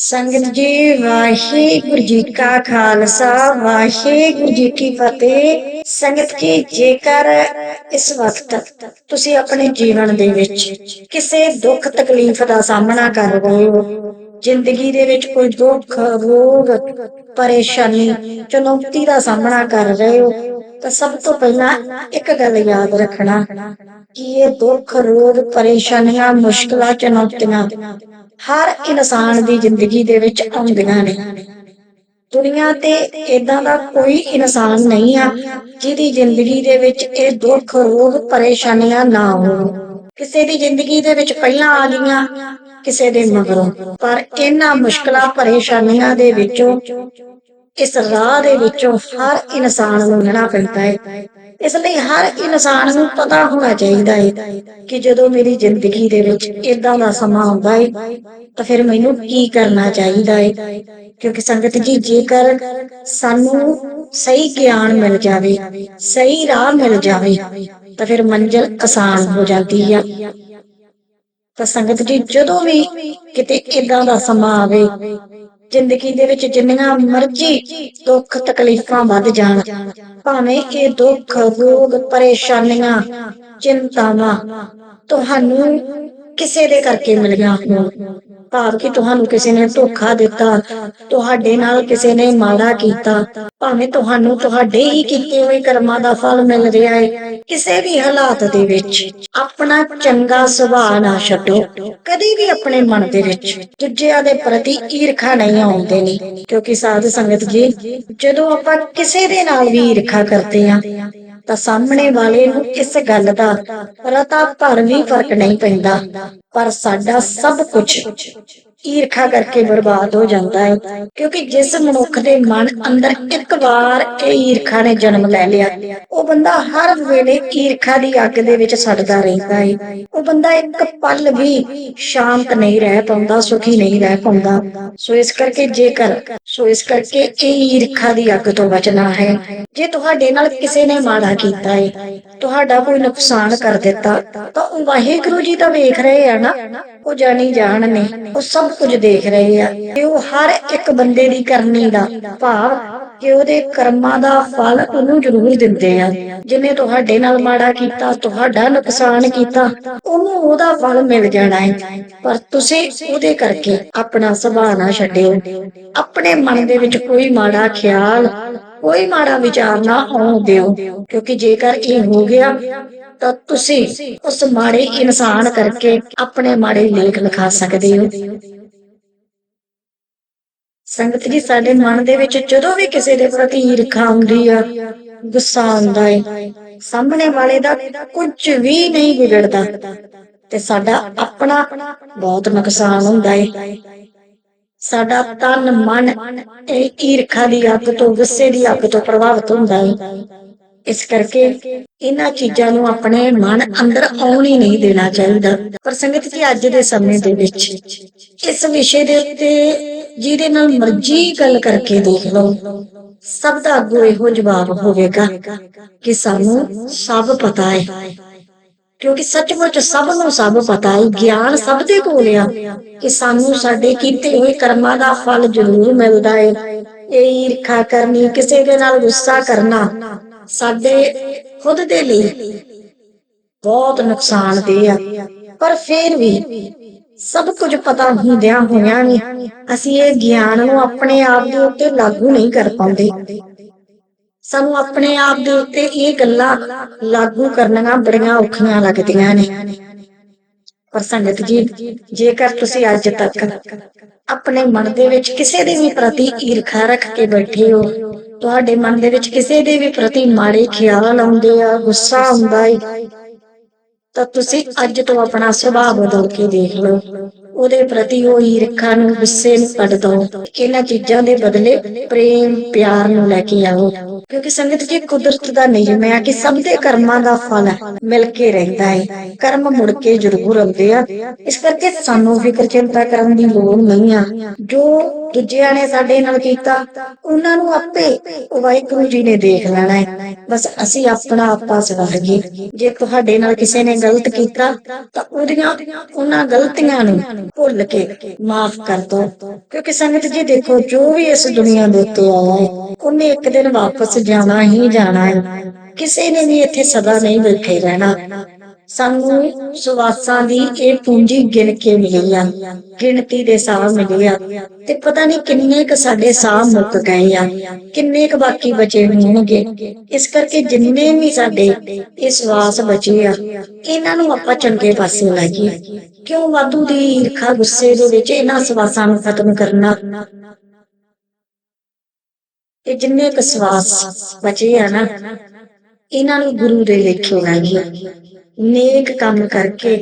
ਸੰਗਤ ਜੀ, ਵਾਹਿਗੁਰੂ ਜੀ ਕਾ ਖਾਲਸਾ, ਵਾਹਿਗੁਰੂ ਜੀ ਕੀ ਫਤਿਹ। ਸੰਗਤ ਜੀ, ਜੇਕਰ ਇਸ ਵਕਤ ਤੁਸੀਂ ਆਪਣੇ ਜੀਵਨ ਦੇ ਵਿੱਚ ਕਿਸੇ ਦੁੱਖ, ਤਕਲੀਫ ਦਾ ਸਾਹਮਣਾ ਕਰ ਰਹੇ ਹੋ, ਜ਼ਿੰਦਗੀ ਦੇ ਵਿੱਚ ਕੋਈ ਦੁੱਖ, ਰੋਗ, ਪਰੇਸ਼ਾਨੀ, ਚੁਣੌਤੀ ਦਾ ਸਾਹਮਣਾ ਕਰ ਰਹੇ ਹੋ ਤਾਂ ਸਭ ਤੋਂ ਪਹਿਲਾਂ ਇੱਕ ਗੱਲ ਯਾਦ ਰੱਖਣਾ ਕਿ ਇਹ ਦੁੱਖ, ਰੋਗ, ਪਰੇਸ਼ਾਨੀਆਂ, ਮੁਸ਼ਕਲਾਂ ਚੁਣੌਤੀਆਂ ਹਰ ਇਨਸਾਨ ਦੀ ਜ਼ਿੰਦਗੀ ਦੇ ਵਿੱਚ ਆਉਂਦੀਆਂ ਨੇ। ਦੁਨੀਆ ਤੇ ਇਦਾਂ ਦਾ ਕੋਈ ਇਨਸਾਨ ਨਹੀਂ ਆ ਜਿਹਦੀ ਜ਼ਿੰਦਗੀ ਦੇ ਵਿੱਚ ਇਹ ਦੁੱਖ, ਰੋਗ, ਪਰੇਸ਼ਾਨੀਆਂ ਨਾ ਹੋਣ। ਕਿਸੇ ਦੀ ਜ਼ਿੰਦਗੀ ਦੇ ਵਿੱਚ ਪਹਿਲਾਂ ਆ ਗਈਆਂ, ਕਿਸੇ ਦੇ ਮਗਰੋਂ। ਪਰ ਇਹਨਾਂ ਮੁਸ਼ਕਲਾਂ, ਪਰੇਸ਼ਾਨੀਆਂ ਦੇ ਵਿੱਚੋਂ ਇਸ ਰਾਹ ਦੇ ਵਿੱਚੋਂ ਹਰ ਇਨਸਾਨ ਨੂੰ ਲੰਘਣਾ ਪੈਂਦਾ ਹੈ ਇਸ ਲਈ ਹਰ ਇਨਸਾਨ ਨੂੰ ਪਤਾ ਹੋਣਾ ਚਾਹੀਦਾ ਹੈ ਕਿ ਜਦੋਂ ਮੇਰੀ ਜ਼ਿੰਦਗੀ ਦੇ ਵਿੱਚ ਇਦਾਂ ਦਾ ਸਮਾਂ ਆਉਂਦਾ ਹੈ ਤਾਂ ਫਿਰ ਮੈਨੂੰ ਕੀ ਕਰਨਾ ਚਾਹੀਦਾ ਹੈ ਕਿਉਂਕਿ ਸੰਗਤ ਜੀ, ਜੇਕਰ ਸਾਨੂੰ ਸਹੀ ਗਿਆਨ ਮਿਲ ਜਾਵੇ, ਸਹੀ ਰਾਹ ਮਿਲ ਜਾਵੇ, ਤਾਂ ਫਿਰ ਮੰਜ਼ਿਲ ਆਸਾਨ ਹੋ ਜਾਂਦੀ ਆ। ਤਾਂ ਸੰਗਤ ਜੀ, ਜਦੋਂ ਵੀ ਕਿਤੇ ਇਦਾਂ ਦਾ ਸਮਾਂ ਆਵੇ ਜ਼ਿੰਦਗੀ ਦੇ ਵਿੱਚ ਜਿੰਨੀਆਂ ਮਰਜ਼ੀ ਦੁੱਖ ਤਕਲੀਫਾਂ ਵੱਧ ਜਾਣ, ਭਾਵੇਂ ਇਹ ਦੁੱਖ, ਰੋਗ, ਪਰੇਸ਼ਾਨੀਆਂ, ਚਿੰਤਾਵਾਂ ਤੁਹਾਨੂੰ ਕਿਸੇ ਦੇ ਕਰਕੇ ਮਿਲੀਆਂ ਹੋਣ। ਭਾਵ ਕਿ ਤੁਹਾਨੂੰ ਕਿਸੇ ਨੇ ਧੋਖਾ ਦਿੱਤਾ, ਤੁਹਾਡੇ ਨਾਲ ਕਿਸੇ ਨੇ ਮਾੜਾ ਕੀਤਾ। ਭਾਵੇਂ ਤੁਹਾਨੂੰ ਤੁਹਾਡੇ ਹੀ ਕੀਤੇ ਹੋਏ ਕਰਮਾਂ ਦਾ ਫਲ ਮਿਲ ਰਿਹਾ ਹੈ ਕਿਸੇ ਵੀ ਹਾਲਾਤ ਦੇ ਵਿੱਚ। ਆਪਣਾ ਚੰਗਾ ਸੁਭਾਅ ਨਾ ਛੱਡੋ, ਕਦੇ ਵੀ ਆਪਣੇ ਮਨ ਦੇ ਵਿੱਚ। ਦੂਜਿਆਂ ਦੇ ਪ੍ਰਤੀ ਈਰਖਾ ਨਹੀਂ ਆਉਂਦੇ ਨੇ ਕਿਉਂਕਿ ਸਾਧ ਸੰਗਤ ਜੀ, ਜਦੋਂ ਆਪਾਂ ਕਿਸੇ ਦੇ ਨਾਲ ਵੀ ਈਰਖਾ ਕਰਦੇ ਆ ਤਾਂ ਸਾਹਮਣੇ ਵਾਲੇ ਨੂੰ ਇਸ ਗੱਲ ਦਾ ਰਤਾ ਭਰ ਵੀ ਫ਼ਰਕ ਨਹੀਂ ਪੈਂਦਾ, ਪਰ ਸਾਡਾ ਸਭ ਕੁਝ ਈਰਖਾ ਕਰਕੇ ਬਰਬਾਦ ਹੋ ਜਾਂਦਾ ਹੈ। ਕਿਉਂਕਿ ਜਿਸ ਮਨੁੱਖ ਦੇ ਮਨ ਅੰਦਰ ਇੱਕ ਵਾਰ ਇਹ ਈਰਖਾ ਨੇ ਜਨਮ ਲੈ ਲਿਆ, ਉਹ ਬੰਦਾ ਹਰ ਵੇਲੇ ਈਰਖਾ ਦੀ ਅੱਗ ਦੇ ਵਿੱਚ ਸੜਦਾ ਰਹਿੰਦਾ ਹੈ। ਉਹ ਬੰਦਾ ਇੱਕ ਪਲ ਵੀ ਸ਼ਾਂਤ ਨਹੀਂ ਰਹਿ ਪਾਉਂਦਾ, ਸੁਖੀ ਨਹੀਂ ਰਹਿ ਪਾਉਂਦਾ। ਸੋ ਇਸ ਕਰਕੇ ਜੇਕਰ, ਸੋ ਇਸ ਕਰਕੇ ਇਹ ਈਰਖਾ ਦੀ ਅੱਗ ਤੋਂ ਬਚਣਾ ਹੈ। ਜੇ ਤੁਹਾਡੇ ਨਾਲ ਕਿਸੇ ਨੇ ਮਾੜਾ ਕੀਤਾ ਹੈ, ਤੁਹਾਡਾ ਕੋਈ ਨੁਕਸਾਨ ਕਰ ਦਿੱਤਾ, ਤਾਂ ਉਹ ਵਾਹਿਗੁਰੂ ਜੀ ਤਾਂ ਵੇਖ ਰਹੇ ਆ ਨਾ, ਉਹ ਜਾਣੀ ਜਾਣ ਨੇ, ਉਹ ਸਭ ਕੁਝ ਦੇਖ ਰਹੇ ਆ। ਕਿ ਉਹ ਹਰ ਇੱਕ ਬੰਦੇ ਦੀ ਕਰਨੀ ਦਾ ਭਾਵ ਕਿ ਉਹਦੇ ਕਰਮਾਂ ਦਾ ਫਲ ਉਹਨੂੰ ਜ਼ਰੂਰ ਦਿੰਦੇ ਆ। ਜਿਨੇ ਤੁਹਾਡੇ ਨਾਲ ਮਾੜਾ ਕੀਤਾ, ਤੁਹਾਡਾ ਨੁਕਸਾਨ ਕੀਤਾ, ਉਹਨੂੰ ਉਹਦਾ ਫਲ ਮਿਲ ਜਾਣਾ ਹੈ ਪਰ ਤੁਸੀਂ ਉਹਦੇ ਕਰਕੇ ਆਪਣਾ ਸੁਭਾਅ ਨਾ ਛੱਡਿਓ। ਆਪਣੇ ਮਨ ਦੇ ਵਿੱਚ ਕੋਈ ਮਾੜਾ ਖਿਆਲ, ਕੋਈ ਮਾੜਾ ਵਿਚਾਰ ਨਾ ਆਉਣ ਦਿਓ। ਕਿਉਂਕਿ ਜੇਕਰ ਇਹ ਹੋ ਗਿਆ ਤਾਂ ਤੁਸੀਂ ਉਸ ਮਾੜੇ ਇਨਸਾਨ ਕਰਕੇ ਆਪਣੇ ਮਾੜੇ ਲੇਖ ਲਿਖਾ ਸਕਦੇ ਹੋ। ਸੰਗਤ ਜੀ, ਸਾਡੇ ਮਨ ਦੇ ਵਿੱਚ ਜਦੋਂ ਵੀ ਕਿਸੇ ਦੇ ਪ੍ਰਤੀ ਈਰਖਾ ਆਉਂਦੀ ਆ, ਗੁੱਸਾ ਆਉਂਦਾ ਹੈ ਸਾਹਮਣੇ ਵਾਲੇ ਦਾ ਕੁਝ ਵੀ ਨਹੀਂ ਵਿਗੜਦਾ ਤੇ ਸਾਡਾ ਆਪਣਾ ਬਹੁਤ ਨੁਕਸਾਨ ਹੁੰਦਾ ਹੈ ਸਾਡਾ ਤਨ ਮਨ ਇਹ ਈਰਖਾ ਦੀ ਅੱਗ ਤੋਂ, ਗੁੱਸੇ ਦੀ ਅੱਗ ਤੋਂ ਪ੍ਰਭਾਵਿਤ ਹੁੰਦਾ ਹੈ ਇਸ ਕਰਕੇ ਇਹਨਾਂ ਚੀਜ਼ਾਂ ਨੂੰ ਆਪਣੇ ਮਨ ਅੰਦਰ ਆਉਣ ਹੀ ਨਹੀਂ ਦੇਣਾ ਚਾਹੀਦਾ। ਪਰ ਸੰਗਤ ਜੀ, ਅੱਜ ਦੇ ਸਮੇਂ ਦੇ ਵਿੱਚ ਇਸ ਵਿਸ਼ੇ ਦੇ ਉੱਤੇ ਜਿਹਦੇ ਨਾਲ ਮਰਜ਼ੀ ਗੱਲ ਕਰਕੇ ਦੇਖ ਲਓ, ਸਭ ਦਾ ਅੱਗੋਂ ਇਹੋ ਜਵਾਬ ਹੋਵੇਗਾ ਕਿ ਸਾਨੂੰ ਸਭ ਪਤਾ ਹੈ। ਕਿਉਂਕਿ ਸੱਚਮੁੱਚ ਸਭ ਨੂੰ ਸਭ ਪਤਾ ਹੈ, ਗਿਆਨ ਸਭ ਦੇ ਕੋਲ ਆ ਕਿ ਸਾਨੂੰ ਸਾਡੇ ਕੀਤੇ ਹੋਏ ਕਰਮਾਂ ਦਾ ਫਲ ਜ਼ਰੂਰ ਮਿਲਦਾ ਹੈ। ਇਹ ਈਰਖਾ ਕਰਨੀ, ਕਿਸੇ ਦੇ ਨਾਲ ਗੁੱਸਾ ਕਰਨਾ ਸਾਡੇ ਖੁਦ ਦੇ ਲਈ ਬਹੁਤ ਨੁਕਸਾਨਦੇਹ ਆ। ਪਰ ਫਿਰ ਵੀ ਸਭ ਕੁਝ ਪਤਾ ਹੁੰਦਿਆਂ ਹੋਇਆਂ ਵੀ ਅਸੀਂ ਇਹ ਗਿਆਨ ਨੂੰ ਆਪਣੇ ਆਪ ਦੇ ਉੱਤੇ ਲਾਗੂ ਨਹੀਂ ਕਰ ਪਾਉਂਦੇ। ਸਾਨੂੰ ਆਪਣੇ ਆਪ ਦੇ ਉੱਤੇ ਇਹ ਗੱਲਾਂ ਲਾਗੂ ਕਰਨੀਆਂ ਬੜੀਆਂ ਔਖੀਆਂ ਲੱਗਦੀਆਂ ਨੇ। ਪਰ ਸੰਗਤ ਜੀ, ਜੇਕਰ ਤੁਸੀਂ ਅੱਜ ਤੱਕ ਆਪਣੇ ਮਨ ਦੇ ਵਿੱਚ ਕਿਸੇ ਦੇ ਵੀ ਪ੍ਰਤੀ ਈਰਖਾ ਰੱਖ ਕੇ ਬੈਠੇ ਹੋ ਤੁਹਾਡੇ ਮਨ ਦੇ ਵਿੱਚ ਕਿਸੇ ਦੇ ਵੀ ਪ੍ਰਤੀ ਮਾੜੇ ਖਿਆਲ ਆਉਂਦੇ ਆ, ਗੁੱਸਾ ਆਉਂਦਾ ਹੈ ਤਾਂ ਤੁਸੀਂ ਅੱਜ ਤੋਂ ਆਪਣਾ ਸੁਭਾਅ ਬਦਲ ਕੇ ਦੇਖ ਲਓ। ਉਹਦੇ ਪ੍ਰਤੀ ਉਹ ਈਰਖਾ ਨੂੰ, ਗੁੱਸੇ ਨੂੰ ਕੱਢ ਦੋ ਇਹਨਾਂ ਚੀਜ਼ਾਂ ਦੇ ਬਦਲੇ ਪ੍ਰੇਮ, ਪਿਆਰ ਨੂੰ ਲੈ ਕੇ ਆਓ। ਕਿਉਂਕਿ ਸੰਗਤ ਜੀ ਕੁਦਰਤ ਦਾ ਨਿਯਮ ਹੈ ਕਿ ਸਭ ਦੇ ਕਰਮਾਂ ਦਾ ਫਲ ਮਿਲ ਕੇ ਰਹਿੰਦਾ ਹੈ। ਕਰਮ ਮੁੜ ਕੇ ਜ਼ਰੂਰ ਆਉਂਦੇ ਆ। ਇਸ ਕਰਕੇ ਸਾਨੂੰ ਫਿਕਰ ਚਿੰਤਾ ਕਰਨ ਦੀ ਲੋੜ ਨਹੀਂ ਆ। ਜੋ ਦੂਜਿਆਂ ਨੇ ਸਾਡੇ ਨਾਲ ਕੀਤਾ, ਉਹਨਾਂ ਨੂੰ ਆਪੇ ਵਾਹਿਗੁਰੂ ਜੀ ਨੇ ਦੇਖ ਲੈਣਾ ਹੈ। ਬਸ ਅਸੀਂ ਆਪਣਾ ਆਪਾ ਸਵਾਰ ਗਏ। ਜੇ ਤੁਹਾਡੇ ਨਾਲ ਕਿਸੇ ਨੇ ਗਲਤ ਕੀਤਾ, ਤਾਂ ਉਹਦੀਆਂ, ਉਹਨਾਂ ਗਲਤੀਆਂ ਨੂੰ ਭੁੱਲ ਕੇ ਮਾਫ ਕਰ ਦੋ। ਕਿਉਂਕਿ ਸੰਗਤ ਜੀ ਦੇਖੋ, ਜੋ ਵੀ ਇਸ ਦੁਨੀਆ ਦੇ ਉੱਤੇ ਆਇਆ ਹੈ, ਉਹਨੇ ਇੱਕ ਦਿਨ ਵਾਪਸ ਜਾਣਾ ਹੀ ਜਾਣਾ ਹੈ। ਕਿਸੇ ਨੇ ਵੀ ਇੱਥੇ ਸਦਾ ਨਹੀਂ ਬੈਠੇ ਰਹਿਣਾ। ਸਾਨੂੰ ਸਵਾਸਾਂ ਦੀ ਇਹ ਪੂੰਜੀ ਗਿਣ ਕੇ ਮਿਲੀ ਆ। ਗਿਣਤੀ ਦੇ ਸਾਹ ਮਿਲੇ ਆ। ਤੇ ਪਤਾ ਨਹੀਂ ਕਿੰਨੇ ਕ ਸਾਡੇ ਸਾਹ ਮੁੱਕ ਗਏ ਆ। ਕਿੰਨੇ ਕ ਬਾਕੀ ਬਚੇ ਹੋਣਗੇ। ਇਸ ਕਰਕੇ ਜਿੰਨੇ ਵੀ ਸਾਡੇ ਇਹ ਸਵਾਸ ਬਚੇ ਆ, ਇਹਨਾਂ ਨੂੰ ਆਪਾਂ ਚੰਗੇ ਪਾਸੇ ਲਾਈਏ। ਕਿਉਂ ਵਾਧੂ ਦੀ ਈਰਖਾ ਗੁੱਸੇ ਦੇ ਵਿੱਚ ਇਹਨਾਂ ਸਵਾਸਾਂ ਨੂੰ ਖਤਮ ਕਰਨਾ? ਇਹ ਜਿੰਨੇ ਕਸ਼ਵਾਸ ਬਚੇ ਆ ਨਾ, ਇਹਨਾਂ ਨੂੰ ਗੁਰੂ ਦੇ ਲੇਖੇ ਲਾਈਏ ਨੇਕ ਕੰਮ ਕਰਕੇ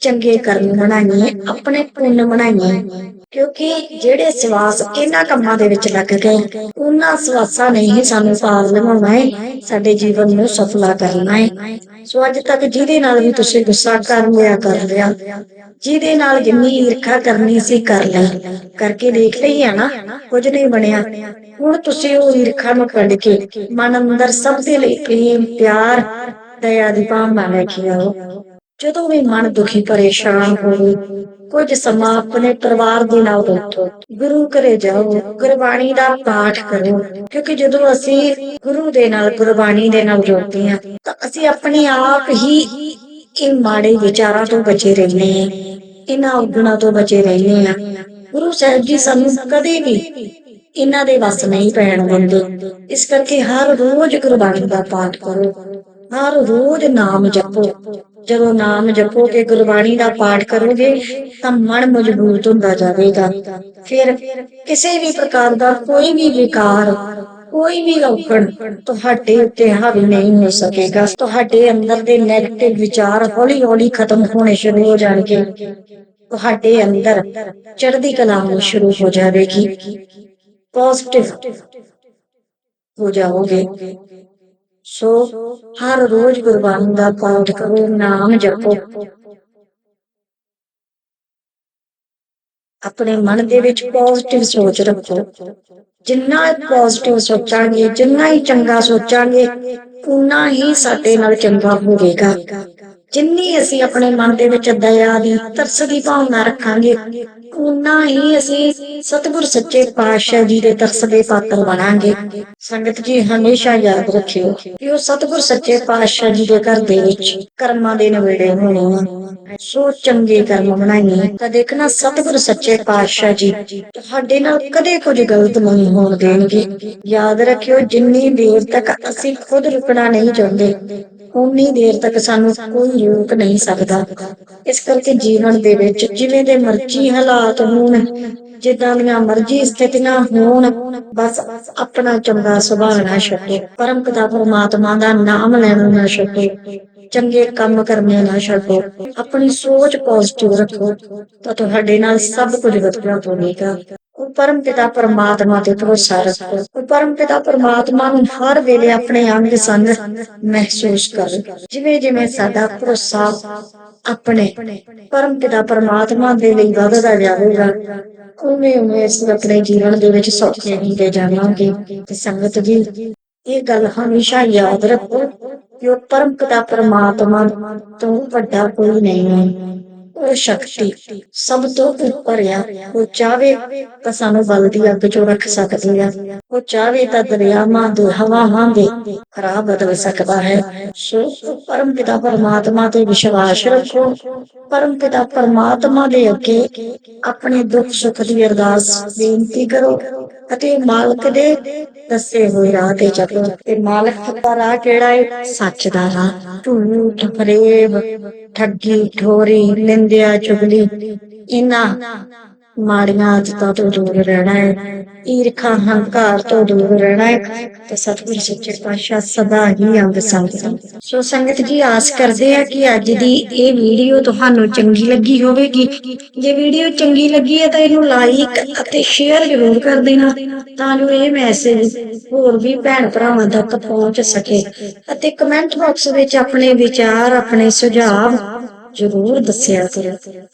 ਚੰਗੇ ਕਰਮ ਬਣਾਈਏ, ਆਪਣੇ ਪੁੰਨ ਬਣਾਈਏ। ਕਿਉਂਕਿ ਜਿਹੜੇ ਸਵਾਸ ਇਹਨਾਂ ਕੰਮਾਂ ਦੇ ਵਿੱਚ ਲੱਗ ਗਏ, ਉਹਨਾਂ ਸਵਾਸਾਂ ਨੇ ਹੀ ਸਾਨੂੰ ਪਾਰ ਲਗਾਉਣਾ ਹੈ ਸਾਡੇ ਜੀਵਨ ਨੂੰ ਸਫਲਾ ਕਰਨਾ ਹੈ ਸੋ ਅੱਜ ਤੱਕ ਜਿਹਦੇ ਨਾਲ ਵੀ ਤੁਸੀਂ ਗੁੱਸਾ ਕਰ ਲਿਆ ਕਰ ਲਿਆ, ਜਿਹਦੇ ਨਾਲ ਜਿੰਨੀ ਈਰਖਾ ਕਰਨੀ ਸੀ ਕਰ ਲਈ। ਕਰਕੇ ਦੇਖ ਲਈ ਆ ਨਾ, ਕੁਝ ਨਹੀਂ ਬਣਿਆ। ਹੁਣ ਤੁਸੀਂ ਉਹ ਈਰਖਾ ਨੂੰ ਕੱਢ ਕੇ ਮਨ ਅੰਦਰ ਸਭ ਦੇ ਲਈ ਪ੍ਰੇਮ, ਪਿਆਰ ਦਇਆ ਦੀ ਭਾਵਨਾ ਲੈ ਕੇ ਆਓ। ਜਦੋਂ ਵੀ ਮਨ ਦੁਖੀ ਪਰੇਸ਼ਾਨ ਹੋਵੇ, ਕੁਝ ਸਮਾਂ ਆਪਣੇ ਪਰਿਵਾਰ ਦੇ ਨਾਲ ਬੈਠੋ। ਗੁਰੂ ਘਰੇ ਜਾਓ, ਗੁਰਬਾਣੀ ਦਾ ਪਾਠ ਕਰੋ। ਕਿਉਂਕਿ ਜਦੋਂ ਅਸੀਂ ਗੁਰੂ ਦੇ ਨਾਲ, ਗੁਰਬਾਣੀ ਦੇ ਨਾਲ ਜੁੜਦੇ ਹਾਂ, ਤਾਂ ਅਸੀਂ ਆਪਣੇ ਆਪ ਹੀ ਇਹ ਮਾੜੇ ਵਿਚਾਰਾਂ ਤੋਂ ਬਚੇ ਰਹਿੰਦੇ ਹਾਂ, ਇਹਨਾਂ ਉਗਣਾ ਤੋਂ ਬਚੇ ਰਹਿੰਦੇ ਹਾਂ। ਗੁਰੂ ਸਾਹਿਬ ਜੀ ਸਾਨੂੰ ਕਦੇ ਵੀ ਇਹਨਾਂ ਦੇ ਵੱਸ ਨਹੀਂ ਪੈਣ ਦਿੰਦੇ। ਇਸ ਕਰਕੇ ਹਰ ਰੋਜ਼ ਗੁਰਬਾਣੀ ਦਾ ਪਾਠ ਕਰੋ। ਹਰ ਰੋਜ਼ ਨਾਮ ਜਪੋ। ਜਦੋਂ ਨਾਮ ਜਪੋਗੇ ਗੁਰਬਾਣੀ ਦਾ ਪਾਠ ਕਰੋਗੇ, ਤਾਂ ਮਨ ਮਜ਼ਬੂਤ ਹੁੰਦਾ ਜਾਵੇਗਾ। ਫਿਰ ਕਿਸੇ ਵੀ ਪ੍ਰਕਾਰ ਦਾ ਕੋਈ ਵੀ ਵਿਕਾਰ, ਕੋਈ ਵੀ ਔਗਣ ਤੁਹਾਡੇ ਉੱਤੇ ਹਾਵੀ ਨਹੀਂ ਹੋ ਸਕੇਗਾ। ਤੁਹਾਡੇ ਅੰਦਰ ਦੇ ਨੈਗੇਟਿਵ ਵਿਚਾਰ ਹੌਲੀ ਹੌਲੀ ਖਤਮ ਹੋਣੇ ਸ਼ੁਰੂ ਹੋ ਜਾਣਗੇ। ਤੁਹਾਡੇ ਅੰਦਰ ਚੜ੍ਹਦੀ ਕਲਾ ਹੋਣੀ ਸ਼ੁਰੂ ਹੋ ਜਾਵੇਗੀ। ਪੋਜ਼ਿਟਿਵ ਹੋ ਜਾਓਗੇ। ਸੋ ਹਰ ਰੋਜ਼ ਗੁਰਬਾਣੀ ਦਾ ਪਾਠ ਕਰੋ, ਨਾਮ ਜਪੋ। ਆਪਣੇ ਮਨ ਦੇ ਵਿੱਚ ਪੋਜ਼ਿਟਿਵ ਸੋਚ ਰੱਖੋ। ਜਿੰਨਾ ਪੋਜ਼ਿਟਿਵ ਸੋਚਾਂਗੇ, ਜਿੰਨਾ ਹੀ ਚੰਗਾ ਸੋਚਾਂਗੇ ਉਨਾ ਹੀ ਸਾਡੇ ਨਾਲ ਚੰਗਾ ਹੋਵੇਗਾ। ਜਿੰਨੀ ਅਸੀਂ ਆਪਣੇ ਮਨ ਦੇ ਵਿੱਚ ਦਇਆ ਦੀ, ਤਰਸ ਦੀ ਭਾਵਨਾ ਰੱਖਾਂਗੇ ਉਨਾ ਹੀ ਅਸੀਂ ਸਤਿਗੁਰ ਸੱਚੇ ਪਾਤਸ਼ਾਹ ਜੀ ਦੇ ਤਰਸ ਦੇ ਪਾਤਰ ਬਣਾਂਗੇ। ਸੰਗਤ ਜੀ, ਹਮੇਸ਼ਾ ਯਾਦ ਰੱਖਿਓ ਕਿ ਉਹ ਸਤਿਗੁਰ ਸੱਚੇ ਪਾਤਸ਼ਾਹ ਜੀ ਦੇ ਘਰ ਦੇ ਵਿੱਚ ਕਰਮਾਂ ਦੇ ਨਵੇੜੇ ਹੋਣੇ ਆ। ਸੋ ਚੰਗੇ ਕਰਮ ਬਣਾਈਏ। ਤਾਂ ਦੇਖਣਾ ਸਤਿਗੁਰ ਸੱਚੇ ਪਾਤਸ਼ਾਹ ਜੀ ਤੁਹਾਡੇ ਨਾਲ ਕਦੇ ਕੁਝ ਗਲਤ ਨਹੀਂ ਹੋਣ ਦੇਣਗੇ। ਯਾਦ ਰੱਖਿਓ, ਜਿੰਨੀ ਦੇਰ ਤੱਕ ਅਸੀਂ ਖੁਦ ਰੁਕਣਾ ਨਹੀਂ ਚਾਹੁੰਦੇ ਉਨੀ ਦੇਰ ਤੱਕ ਸਾਨੂੰ ਕੋਈ ਰੋਕ ਨਹੀਂ ਸਕਦਾ। ਇਸ ਕਰਕੇ ਜੀਵਨ ਦੇ ਵਿੱਚ ਜਿਵੇਂ ਦੇ ਮਰਜ਼ੀ ਹਾਲਾਤ ਹੋਣ, ਜਿੱਦਾਂ ਦੀਆਂ ਮਰਜ਼ੀ ਸਥਿਤੀਆਂ ਹੋਣ, ਬਸ ਆਪਣਾ ਚੰਗਾ ਸੁਭਾਅ ਨਾ ਛੱਡੋ, ਪਰਮ ਪਿਤਾ ਪਰਮਾਤਮਾ ਦਾ ਨਾਮ ਲੈਣਾ ਨਾ ਛੱਡੋ, ਚੰਗੇ ਕੰਮ ਕਰਨੇ ਨਾ ਛੱਡੋ, ਆਪਣੀ ਸੋਚ ਪੋਜ਼ਿਟਿਵ ਰੱਖੋ, ਤਾਂ ਤੁਹਾਡੇ ਨਾਲ ਸਭ ਕੁਝ ਵਧੀਆ ਹੋਵੇਗਾ। ਪਰਮ ਪਿਤਾ ਪਰਮਾਤਮਾ ਤੇ ਭਰੋਸਾ ਰੱਖੋ। ਉਹ ਪਰਮ ਪਿਤਾ ਪਰਮਾਤਮਾ ਨੂੰ ਹਰ ਵੇਲੇ ਆਪਣੇ ਅੰਗ ਸੰਗ ਮਹਿਸੂਸ ਕਰੋ। ਜਿਵੇਂ ਜਿਵੇਂ ਸਾਡਾ ਭਰੋਸਾ ਆਪਣੇ ਪਰਮ ਪਿਤਾ ਪਰਮਾਤਮਾ ਦੇ ਲਈ ਵਧਦਾ ਜਾਵੇਗਾ, ਉਵੇਂ ਉਵੇਂ ਅਸੀਂ ਆਪਣੇ ਜੀਵਨ ਦੇ ਵਿੱਚ ਸੌਖੇ ਹੁੰਦੇ ਜਾਵਾਂਗੇ। ਤੇ ਸੰਗਤ ਜੀ, ਇਹ ਗੱਲ ਹਮੇਸ਼ਾ ਯਾਦ ਰੱਖੋ ਕਿ ਉਹ ਪਰਮ ਪਿਤਾ ਪਰਮਾਤਮਾ ਤੋਂ ਵੱਡਾ ਕੋਈ ਨਹੀਂ ਹੈ। ਉਹ ਸ਼ਕਤੀ ਸਭ ਤੋਂ ਉੱਪਰ ਆ। ਉਹ ਚਾਵੇ ਤਾਂ ਸਾਨੂੰ ਬਲ ਦੀ ਅੱਗ ਚੋਂ ਰੱਖ ਸਕਦੀ ਆ। ਉਹ ਚਾਵੇ ਤਾਂ ਦਰਿਆਵਾਂ ਦੇ ਹਵਾਵਾਂ ਦੇ ਰਾਹ ਬਦਲ ਸਕਦਾ ਹੈ। ਸੋ ਪਰਮ ਪਿਤਾ ਪਰਮਾਤਮਾ ਤੇ ਵਿਸ਼ਵਾਸ ਰੱਖੋ। ਪਰਮ ਪਿਤਾ ਪਰਮਾਤਮਾ ਦੇ ਅੱਗੇ ਆਪਣੇ ਦੁੱਖ ਸੁੱਖ ਦੀ ਅਰਦਾਸ, ਬੇਨਤੀ ਕਰੋ ਅਤੇ ਮਾਲਕ ਦੇ ਦੱਸੇ ਹੋਏ ਰਾਹ ਤੇ ਚੱਲੋ। ਤੇ ਮਾਲਕ ਦਾ ਰਾਹ ਕਿਹੜਾ ਹੈ ਸੱਚ ਦਾ ਰਾਹ। ਝੂਠ ਫਰੇਬ ਠੱਗੀ, ਠੋਰੀ, ਨਿੰਦਿਆ, ਚੁਗਲੀ ਇਹਨਾਂ ਮਾੜੀਆਂ ਆਦਤਾਂ ਤੋਂ ਦੂਰ ਰਹਿਣਾ ਹੈ। ਈਰਖਾ ਹੰਕਾਰ ਤੋਂ ਦੂਰ ਰਹਿਣਾ ਹੈ। ਤੇ ਸਤਿਗੁਰ ਸੱਚੇ ਪਾਤਸ਼ਾਹ ਸਦਾ ਹੀ ਅੰਗ ਸੰਗ ਸੋ ਸੰਗਤ ਜੀ, ਆਸ ਕਰਦੇ ਆ ਕਿ ਅੱਜ ਦੀ ਇਹ ਵੀਡੀਓ ਤੁਹਾਨੂੰ ਚੰਗੀ ਲੱਗੀ ਹੋਵੇਗੀ। ਜੇ ਵੀਡੀਓ ਚੰਗੀ ਲੱਗੀ ਹੈ ਤਾਂ ਇਹਨੂੰ ਲਾਈਕ ਅਤੇ ਸ਼ੇਅਰ ਜ਼ਰੂਰ ਕਰ ਦੇਣਾ, ਤਾਂ ਜੋ ਇਹ ਮੈਸੇਜ ਹੋਰ ਵੀ ਭੈਣ ਭਰਾਵਾਂ ਤੱਕ ਪਹੁੰਚ ਸਕੇ। ਅਤੇ ਕਮੈਂਟ ਬਾਕਸ ਵਿੱਚ ਆਪਣੇ ਵਿਚਾਰ, ਆਪਣੇ ਸੁਝਾਅ ਜ਼ਰੂਰ ਦੱਸਿਆ ਕਰੋ।